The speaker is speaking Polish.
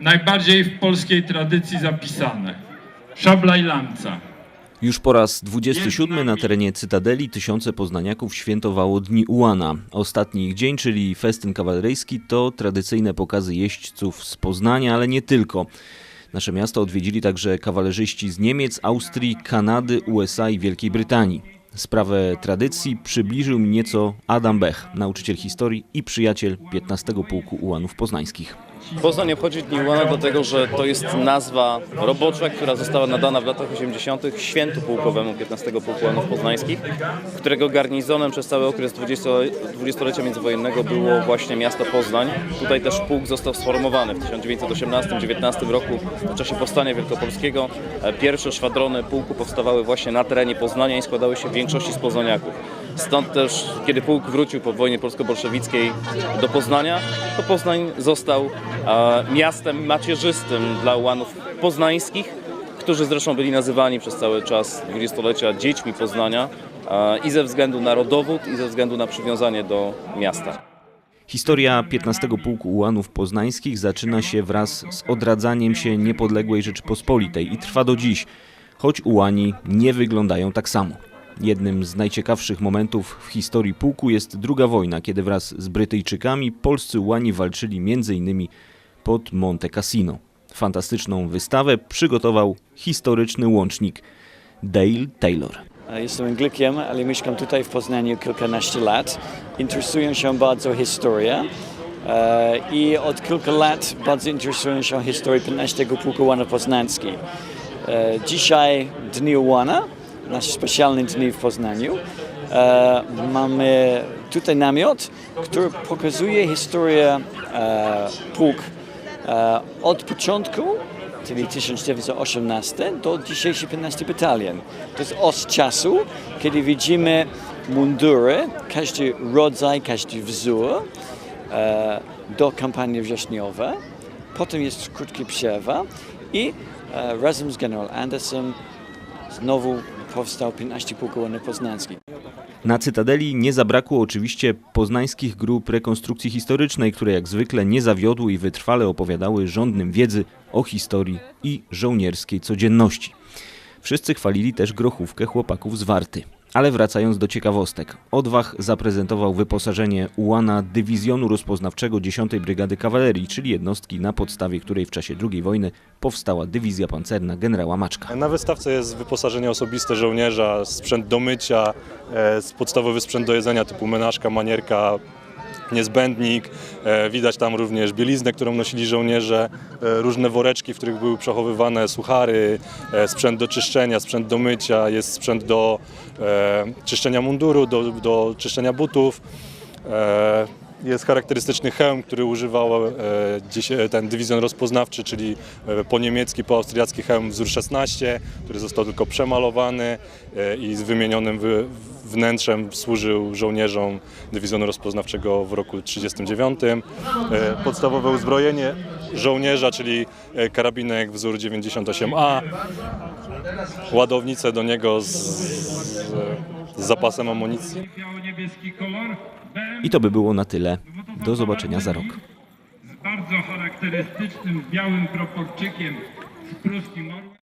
najbardziej w polskiej tradycji zapisane. Szabla i lanca. Już po raz 27 na terenie Cytadeli tysiące poznaniaków świętowało Dni Ułana. Ostatni ich dzień, czyli festyn kawaleryjski, to tradycyjne pokazy jeźdźców z Poznania, ale nie tylko. Nasze miasto odwiedzili także kawalerzyści z Niemiec, Austrii, Kanady, USA i Wielkiej Brytanii. Sprawę tradycji przybliżył mi nieco Adam Bech, nauczyciel historii i przyjaciel 15 Pułku Ułanów Poznańskich. Poznań obchodzi Dni Ułana dlatego, że to jest nazwa robocza, która została nadana w latach 80. świętu pułkowemu 15 Pułku Ułanów Poznańskich, którego garnizonem przez cały okres 20 dwudziestolecia międzywojennego było właśnie miasto Poznań. Tutaj też pułk został sformowany w 1918-19 roku w czasie Powstania Wielkopolskiego. Pierwsze szwadrony pułku powstawały właśnie na terenie Poznania i składały się w większości z poznaniaków. Stąd też, kiedy pułk wrócił po wojnie polsko-bolszewickiej do Poznania, to Poznań został miastem macierzystym dla ułanów poznańskich, którzy zresztą byli nazywani przez cały czas dwudziestolecia dziećmi Poznania i ze względu na rodowód, i ze względu na przywiązanie do miasta. Historia 15 Pułku Ułanów Poznańskich zaczyna się wraz z odradzaniem się niepodległej Rzeczypospolitej i trwa do dziś, choć Ułani nie wyglądają tak samo. Jednym z najciekawszych momentów w historii pułku jest druga wojna, kiedy wraz z Brytyjczykami polscy Ułani walczyli m.in. pod Monte Cassino. Fantastyczną wystawę przygotował historyczny łącznik Dale Taylor. Jestem Anglikiem, ale mieszkam tutaj w Poznaniu kilkanaście lat. Interesuję się bardzo historią e, i od kilku lat bardzo interesuję się historią 15 Pułku Łana Poznański. E, Dzisiaj Dni Łana, nasze specjalne dni w Poznaniu. E, Mamy tutaj namiot, który pokazuje historię e, e, od początku czyli 1918 do dzisiejszy 15 batalion. To jest os czasu, kiedy widzimy mundury, każdy rodzaj, każdy wzór e, do kampanii wrześniowej. Potem jest krótki przerwa i e, razem z generał Anderson znowu powstał 15 pułkowy poznański. Na Cytadeli nie zabrakło oczywiście poznańskich grup rekonstrukcji historycznej, które jak zwykle nie zawiodły i wytrwale opowiadały rządnym wiedzy o historii i żołnierskiej codzienności. Wszyscy chwalili też grochówkę chłopaków z Warty. Ale wracając do ciekawostek, Odwach zaprezentował wyposażenie ułana Dywizjonu Rozpoznawczego 10 Brygady Kawalerii, czyli jednostki na podstawie której w czasie II wojny powstała dywizja pancerna generała Maczka. Na wystawce jest wyposażenie osobiste żołnierza, sprzęt do mycia, e, podstawowy sprzęt do jedzenia typu menażka, manierka, niezbędnik. E, Widać tam również bieliznę, którą nosili żołnierze, e, różne woreczki, w których były przechowywane suchary, e, sprzęt do czyszczenia, sprzęt do mycia, jest sprzęt do czyszczenia munduru, do, do czyszczenia butów. Jest charakterystyczny hełm, który używał e, e, ten dywizjon rozpoznawczy, czyli e, po niemiecki, po austriacki hełm wzór 16, który został tylko przemalowany i z wymienionym wy, wnętrzem służył żołnierzom dywizjonu rozpoznawczego w roku 1939. E, Podstawowe uzbrojenie żołnierza, czyli e, karabinek wzór 98A, ładownicę do niego z, z, z zapasem amunicji. I to by było na tyle. Do zobaczenia za rok. z bardzo charakterystycznym białym proporczykiem z pruskim orłem.